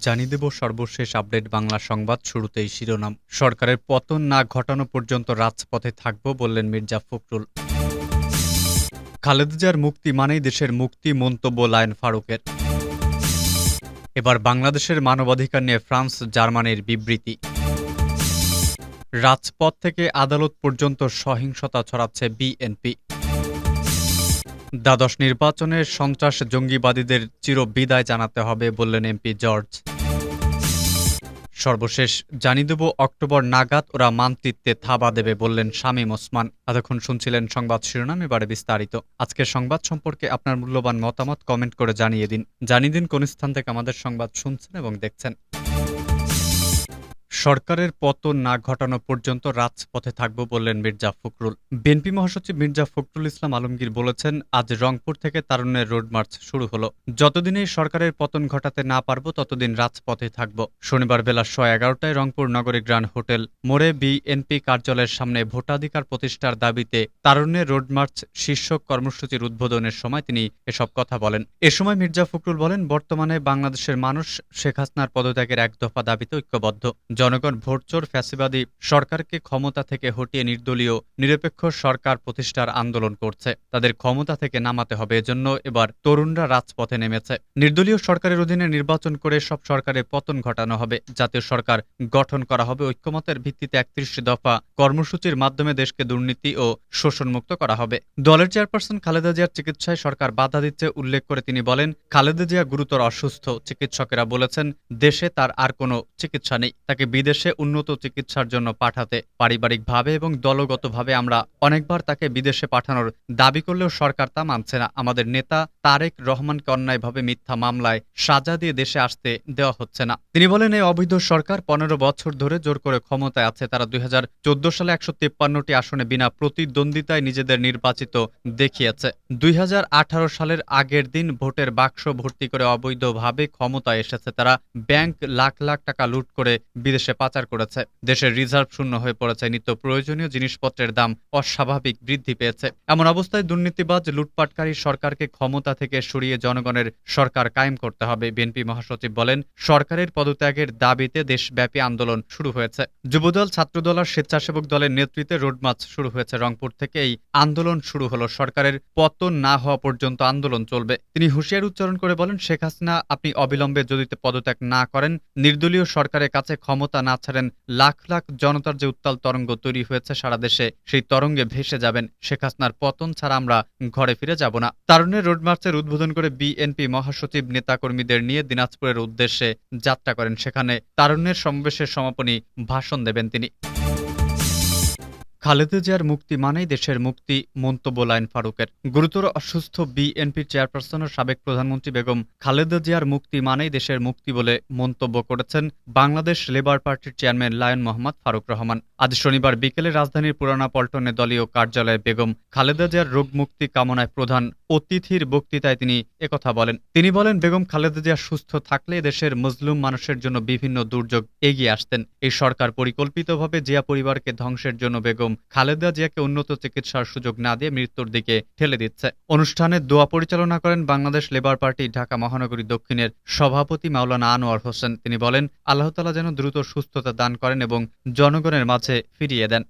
জানিয়ে দেব সর্বশেষ আপডেট বাংলা সংবাদ শুরুতেই শিরোনাম। সরকারের পতন না ঘটানো পর্যন্ত রাজপথে থাকব বললেন মির্জা ফখরুল। খালেদা জিয়ার মুক্তি মানেই দেশের মুক্তি মন্তব্য লায়ন ফারুকের। এবার বাংলাদেশের মানবাধিকার নিয়ে ফ্রান্স, জার্মানির বিবৃতি। রাজপথ থেকে আদালত পর্যন্ত সহিংসতা ছড়াচ্ছে বিএনপি। দ্বাদশ নির্বাচনে সন্ত্রাস জঙ্গিবাদীদের চিরবিদায় জানাতে হবে বললেন এমপি জর্জ। সর্বশেষ জানিয়ে দেব, অক্টোবর নাগাদ ওরা মানচিত্রে থাবা দেবে বললেন শামীম ওসমান। এতক্ষণ শুনছিলেন সংবাদ শিরোনাম, এবারে বিস্তারিত। আজকের সংবাদ সম্পর্কে আপনার মূল্যবান মতামত কমেন্ট করে জানিয়ে দিন। জানিয়ে দিন কোন স্থান থেকে আমাদের সংবাদ শুনছেন এবং দেখছেন। সরকারের পতন না ঘটানো পর্যন্ত রাজপথে থাকব বললেন মির্জা ফখরুল। বিএনপি মহাসচিব মির্জা ফখরুল ইসলাম আলমগীর বলেছেন, আজ রংপুর থেকে তারুণ্যের রোড মার্চ শুরু হলো। যতদিন এই সরকারের পতন ঘটাতে না পারব, ততদিন রাজপথে থাকব। শনিবার বেলা শ এগারোটায় রংপুর নগরী গ্র্যান্ড হোটেল মোড়ে বিএনপি কার্যালয়ের সামনে ভোটাধিকার প্রতিষ্ঠার দাবিতে তারুণ্যের রোড মার্চ শীর্ষক কর্মসূচির উদ্বোধনের সময় তিনি এসব কথা বলেন। এ সময় মির্জা ফখরুল বলেন, বর্তমানে বাংলাদেশের মানুষ শেখ হাসিনার পদত্যাগের এক দফা দাবিতে ঐক্যবদ্ধ। জনগণ ভোটচোর ফ্যাসিবাদী সরকারকে ক্ষমতা থেকে হটিয়ে নির্দলীয়, নিরপেক্ষ সরকার প্রতিষ্ঠার আন্দোলন করছে। তাদের ক্ষমতা থেকে নামাতে হবে, এজন্য এবার তরুণরা রাজপথে নেমেছে। নির্দলীয় সরকারের অধীনে নির্বাচন করে সব সরকারের পতন ঘটানো হবে। জাতীয় সরকার গঠন করা হবে ঐক্যমতের ভিত্তিতে একত্রিশ দফা কর্মসূচির মাধ্যমে দেশকে দুর্নীতি ও শোষণমুক্ত করা হবে। দলের চেয়ারপারসন খালেদা জিয়ার চিকিৎসায় সরকার বাধা দিচ্ছে উল্লেখ করে তিনি বলেন, খালেদা জিয়া গুরুতর অসুস্থ। চিকিৎসকেরা বলেছেন, দেশে তার আর কোনো চিকিৎসা নেই। তাকে বিদেশে উন্নত চিকিৎসার জন্য পাঠাতে পারিবারিকভাবে এবং দলগতভাবে আমরা অনেকবার তাকে বিদেশে পাঠানোর দাবি করলেও সরকার তা মানছে না। আমাদের নেতা তারেক রহমানকে অন্যায়ভাবে মিথ্যা মামলায় সাজা দিয়ে দেশে আসতে দেওয়া হচ্ছে না। তিনি বলেন, এই অবৈধ সরকার পনেরো বছর ধরে জোর করে ক্ষমতায় আছে। তারা দুই হাজার চোদ্দ সালে একশো তেপ্পান্নটি আসনে বিনা প্রতিদ্বন্দ্বিতায় নিজেদের নির্বাচিত দেখিয়েছে। দুই হাজার আঠারো সালের আগের দিন ভোটের বাক্স ভর্তি করে অবৈধভাবে ক্ষমতায় এসেছে। তারা ব্যাংক লাখ লাখ টাকা লুট করে বিদেশে পাচার করেছে। দেশের রিজার্ভ শূন্য হয়ে পড়েছে নিত্য প্রয়োজনীয় জিনিসপত্রের দাম অস্বাভাবিক বৃদ্ধি পেয়েছে। এমন অবস্থায় দুর্নীতিবাজ লুটপাটকারী সরকারকে ক্ষমতা থেকে সরিয়ে জনগণের সরকার কায়েম করতে হবে, বিএনপি মহাসচিব বলেন। সরকারের পদত্যাগের দাবিতে দেশব্যাপী আন্দোলন শুরু হয়েছে। যুবদল, ছাত্রদল আর স্বেচ্ছাসেবক দলের নেতৃত্বে রোডমার্চ শুরু হয়েছে রংপুর থেকে এই আন্দোলন শুরু হলো। সরকারের পতন না হওয়া পর্যন্ত আন্দোলন চলবে। তিনি হুঁশিয়ার উচ্চারণ করে বলেন, শেখ হাসিনা, আপনি অবিলম্বে যদি পদত্যাগ না করেন, নির্দলীয় সরকারের কাছে ক্ষমতা না ছাড়েন, লাখ লাখ জনতার যে উত্তাল তরঙ্গ তৈরি হয়েছে সারা দেশে, সেই তরঙ্গে ভেসে যাবেন শেখ হাসনার পতন ছাড়া আমরা ঘরে ফিরে যাব না। তারুণের রোড মার্চের উদ্বোধন করে বিএনপি মহাসচিব, নেতাকর্মীদের নিয়ে দিনাজপুরের উদ্দেশ্যে যাত্রা করেন। সেখানে তারুণ্যের সমাবেশের সমাপনী ভাষণ দেবেন তিনি। খালেদা জিয়ার মুক্তি মানেই দেশের মুক্তি, মন্তব্য লাইন ফারুকের। গুরুতর অসুস্থ বিএনপির চেয়ারপারসন ও সাবেক প্রধানমন্ত্রী বেগম খালেদা জিয়ার মুক্তি মানেই দেশের মুক্তি বলে মন্তব্য করেছেন বাংলাদেশ লেবার পার্টির চেয়ারম্যান লায়ন মোহাম্মদ ফারুক রহমান। আজ শনিবার বিকেলে রাজধানীর পুরানা পল্টনে দলীয় কার্যালয়ে বেগম খালেদা জিয়ার রোগ মুক্তি কামনায় প্রধান অতিথির বক্তৃতায় তিনি একথা বলেন। তিনি বলেন, বেগম খালেদা জিয়া সুস্থ থাকলে দেশের মজলুম মানুষের জন্য বিভিন্ন দুর্যোগ এগিয়ে আসতেন। এই সরকার পরিকল্পিতভাবে জিয়া পরিবারকে ধ্বংসের জন্য বেগম খালেদা জিয়াকে উন্নত চিকিৎসার সুযোগ না দিয়ে মৃত্যুর দিকে ঠেলে দিচ্ছে। অনুষ্ঠানে দোয়া পরিচালনা করেন বাংলাদেশ লেবার পার্টি, ঢাকা মহানগরী দক্ষিণের সভাপতি মাওলানা আনোয়ার হোসেন। তিনি বলেন আল্লাহতালা যেন দ্রুত সুস্থতা দান করেন এবং জনগণের মাঝে ফিরিয়ে দেন।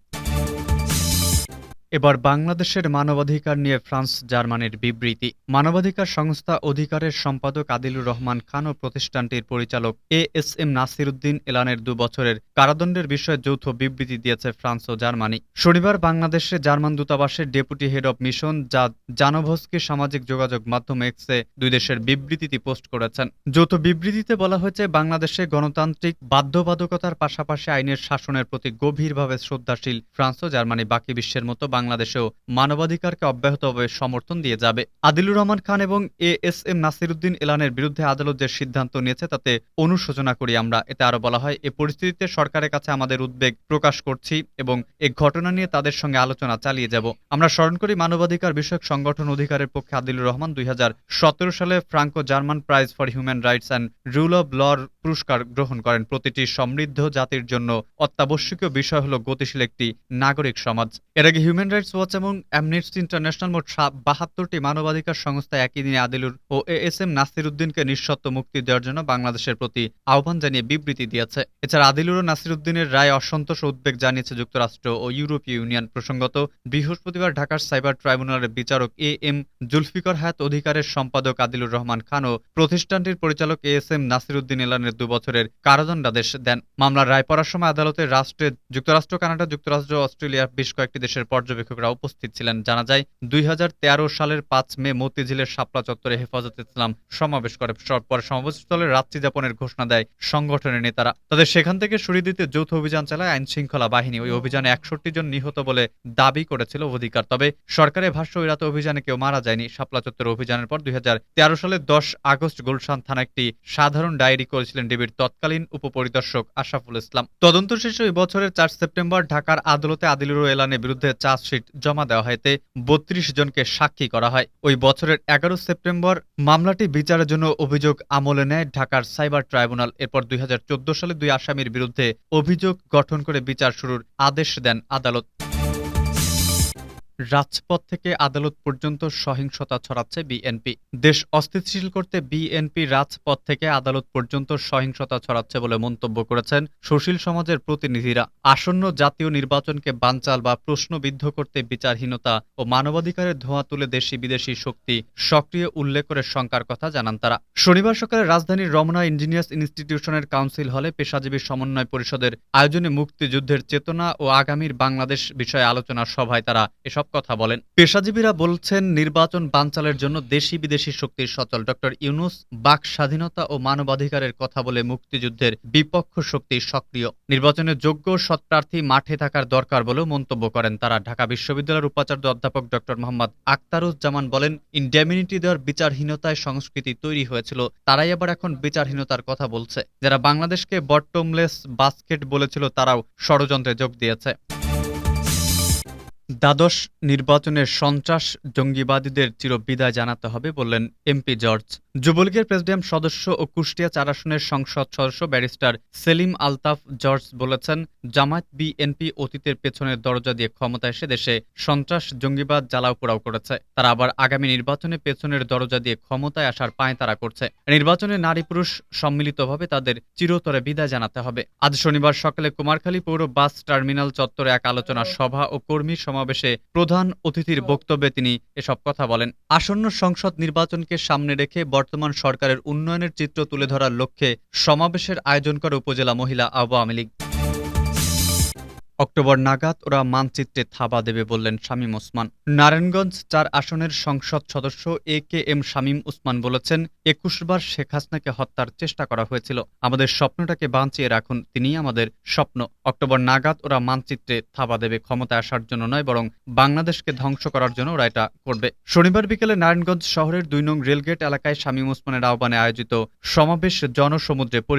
এবার বাংলাদেশের মানবাধিকার নিয়ে ফ্রান্স, জার্মানির বিবৃতি। মানবাধিকার সংস্থা অধিকারের সম্পাদক আদিলুর রহমান খান ও প্রতিষ্ঠানটির পরিচালক A S M Nasir Uddin এলানের দু বছরের কারাদণ্ডের বিষয়ে যৌথ বিবৃতি দিয়েছে ফ্রান্স ও জার্মানি। শনিবার বাংলাদেশে জার্মান দূতাবাসের ডেপুটি হেড অব মিশন যা জানোভস্কি সামাজিক যোগাযোগ মাধ্যম এক্সে দুই দেশের বিবৃতিটি পোস্ট করেছেন। যৌথ বিবৃতিতে বলা হয়েছে, বাংলাদেশে গণতান্ত্রিক বাধ্যবাধকতার পাশাপাশি আইনের শাসনের প্রতি গভীরভাবে শ্রদ্ধাশীল ফ্রান্স ও জার্মানি বাকি বিশ্বের মতো বাংলাদেশেও মানবাধিকারকে অব্যাহতভাবে সমর্থন দিয়ে যাবে। আদিলুর রহমান খান এবং এ এস এম নাসিরুদ্দিন এলানের বিরুদ্ধে আদালত যে সিদ্ধান্ত নিয়েছে, তাতে অনুশোচনা করি আমরা। এতে আরও বলা হয়, এ পরিস্থিতিতে সরকারের কাছে আমাদের উদ্বেগ প্রকাশ করছি এবং এ ঘটনা নিয়ে তাদের সঙ্গে আলোচনা চালিয়ে যাব। আমরা স্মরণ করি, মানবাধিকার বিষয়ক সংগঠন অধিকারের পক্ষে আদিলুর রহমান দুই হাজার সতেরো সালে Franco German prize for human rights and rule of লর পুরস্কার গ্রহণ করেন। প্রতিটি সমৃদ্ধ জাতির জন্য অত্যাবশ্যকীয় বিষয় হলো গতিশীল একটি নাগরিক সমাজ। এর আগে হিউম্যান রাইটস ওয়াচ এবং অ্যামনেস্টি ইন্টারন্যাশনাল মোট বাহাত্তরটি মানবাধিকার সংস্থা একই দিনে আদিলুর ও এ এস এম নাসির উদ্দিনকে নিঃশর্ত মুক্তি দেওয়ার জন্য বাংলাদেশের প্রতি আহ্বান জানিয়ে বিবৃতি দিয়েছে। এছাড়া আদিলুর ও নাসির উদ্দিনের রায় অসন্তোষ ও উদ্বেগ জানিয়েছে যুক্তরাষ্ট্র ও ইউরোপীয় ইউনিয়ন প্রসঙ্গত বৃহস্পতিবার ঢাকার সাইবার ট্রাইব্যুনালের বিচারক এ এম জুলফিকর হায়াত অধিকারের সম্পাদক আদিলুর রহমান খান ও প্রতিষ্ঠানটির পরিচালক A S M Nasir Uddin এলানের দুবছরের কারাদণ্ডাদেশ দেন মামলার রায় পড়ার সময় আদালতে রাষ্ট্রের যুক্তরাষ্ট্র, কানাডা যুক্তরাষ্ট্র অস্ট্রেলিয়া বেশ কয়েকটি দেশের পর্যবেক্ষকরা উপস্থিত ছিলেন। জানা যায়, দুই হাজার তেরো সালের পাঁচ মে মতিঝিলের শাপলা চত্বরে হেফাজত ইসলাম সমাবেশ করে। পরে সমাবেশস্থলে রাত্রি যাপনের ঘোষণা দেয় সংগঠনের নেতারা। তাদের সেখান থেকে সরিয়ে দিতে যৌথ অভিযান চালায় আইন শৃঙ্খলা বাহিনী। ওই অভিযানে একষট্টি জন নিহত বলে দাবি করেছিল অধিকার। তবে সরকারের ভাষ্য, ওই রাতে অভিযানে কেউ মারা যায়নি। শাপলা চত্বর অভিযানের পর দুই সালের দশ আগস্ট গুলশান থানা একটি সাধারণ ডায়েরি করেছিলেন ডিবির তৎকালীন উপপরিদর্শক আশরাফুল ইসলাম। তদন্ত শেষে ওই বছরের চার সেপ্টেম্বর ঢাকার আদালতে আদিলুর এলানের বিরুদ্ধে চার্জশিট জমা দেওয়া হয় এতে বত্রিশ জনকে সাক্ষী করা হয়। ওই বছরের এগারো সেপ্টেম্বর মামলাটি বিচারের জন্য অভিযোগ আমলে নেয় ঢাকার সাইবার ট্রাইব্যুনাল। এরপর দুই হাজার চোদ্দ সালে দুই আসামির বিরুদ্ধে অভিযোগ গঠন করে বিচার শুরুর আদেশ দেন আদালত। রাজপথ থেকে আদালত পর্যন্ত সহিংসতা ছড়াচ্ছে বিএনপি। দেশ অস্থিতিশীল করতে বিএনপি রাজপথ থেকে আদালত পর্যন্ত সহিংসতা ছড়াচ্ছে বলে মন্তব্য করেছেন সুশীল সমাজের প্রতিনিধিরা। আসন্ন জাতীয় নির্বাচনকে বানচাল বা প্রশ্নবিদ্ধ করতে বিচারহীনতা ও মানবাধিকারের ধোঁয়া তুলে দেশি বিদেশি শক্তি সক্রিয় উল্লেখ করে শঙ্কার কথা জানান তারা। শনিবার সকালে রাজধানীর রমনা ইঞ্জিনিয়ার্স ইনস্টিটিউশনের কাউন্সিল হলে পেশাজীবী সমন্বয় পরিষদের আয়োজনে মুক্তিযুদ্ধের চেতনা ও আগামীর বাংলাদেশ বিষয়ে আলোচনা সভায় তারা এসব কথা বলেন। পেশাজীবীরা বলছেন, নির্বাচন বানচালের জন্য দেশি বিদেশি শক্তির সচল। ডক্টর ইউনুস, বাক স্বাধীনতা ও মানবাধিকারের কথা বলে মুক্তিযুদ্ধের বিপক্ষ শক্তি সক্রিয়। নির্বাচনে যোগ্য সৎপ্রার্থী মাঠে থাকার দরকার বলেও মন্তব্য করেন তারা। ঢাকা বিশ্ববিদ্যালয়ের উপাচার্য অধ্যাপক ডক্টর মোহাম্মদ আক্তারুজ্জামান বলেন, ইনডেমিনিটি দেওয়ার বিচারহীনতায় সংস্কৃতি তৈরি হয়েছিল, তারাই আবার এখন বিচারহীনতার কথা বলছে। যারা বাংলাদেশকে বটমলেস বাস্কেট বলেছিল, তারাও ষড়যন্ত্রে যোগ দিয়েছে। দ্বাদশ নির্বাচনের সন্ত্রাস জঙ্গিবাদীদের চিরবিদায় জানাতে হবে বললেন এমপি জর্জ। যুবলীগের প্রেসিডেন্ট সদস্য ও কুষ্টিয়া চার আসনের সংসদ সদস্য ব্যারিস্টার সেলিম আলতাফ জর্জ বলেছেন, জামায়াত বিএনপি অতীতের পেছনের দরজা দিয়ে ক্ষমতা এসে দেশে সন্ত্রাস জঙ্গিবাদ জ্বালাও পোড়াও করেছে। তারা আবার আগামী নির্বাচনে পেছনের দরজা দিয়ে ক্ষমতায় আসার পায় তারা করছে। নির্বাচনে নারী পুরুষ সম্মিলিতভাবে তাদের চিরতরে বিদায় জানাতে হবে। আজ শনিবার সকালে কুমারখালী পৌর বাস টার্মিনাল চত্বরে এক আলোচনা সভা ও কর্মী সমাবেশে প্রধান অতিথির বক্তব্যে তিনি এসব কথা বলেন। আসন্ন সংসদ নির্বাচনকে সামনে রেখে বর্তমান সরকারের উন্নয়নের চিত্র তুলে ধরার লক্ষ্যে সমাবেশের আয়োজন করে উপজেলা মহিলা আওয়ামী লীগ। অক্টোবর নাগাদ ওরা মানচিত্রে থাবা দেবে বললেন শামীম ওসমান। নারায়ণগঞ্জ চার আসনের সংসদ সদস্য A K M Shamim Osman বলেছেন একুশবার শেখ হাসনাকে হত্যার চেষ্টা করা হয়েছিল। আমাদের স্বপ্নটাকে বাঁচিয়ে রাখুন, তিনিই আমাদের স্বপ্ন। অক্টোবর নাগাদ ওরা মানচিত্রে থাবা দেবে ক্ষমতায় আসার জন্য নয়, বরং বাংলাদেশকে ধ্বংস করার জন্য ওরা এটা করবে। শনিবার বিকেলে নারায়ণগঞ্জ শহরের দুই নং রেলগেট এলাকায় শামীম ওসমানের আহ্বানে আয়োজিত সমাবেশ জনসমুদ্রে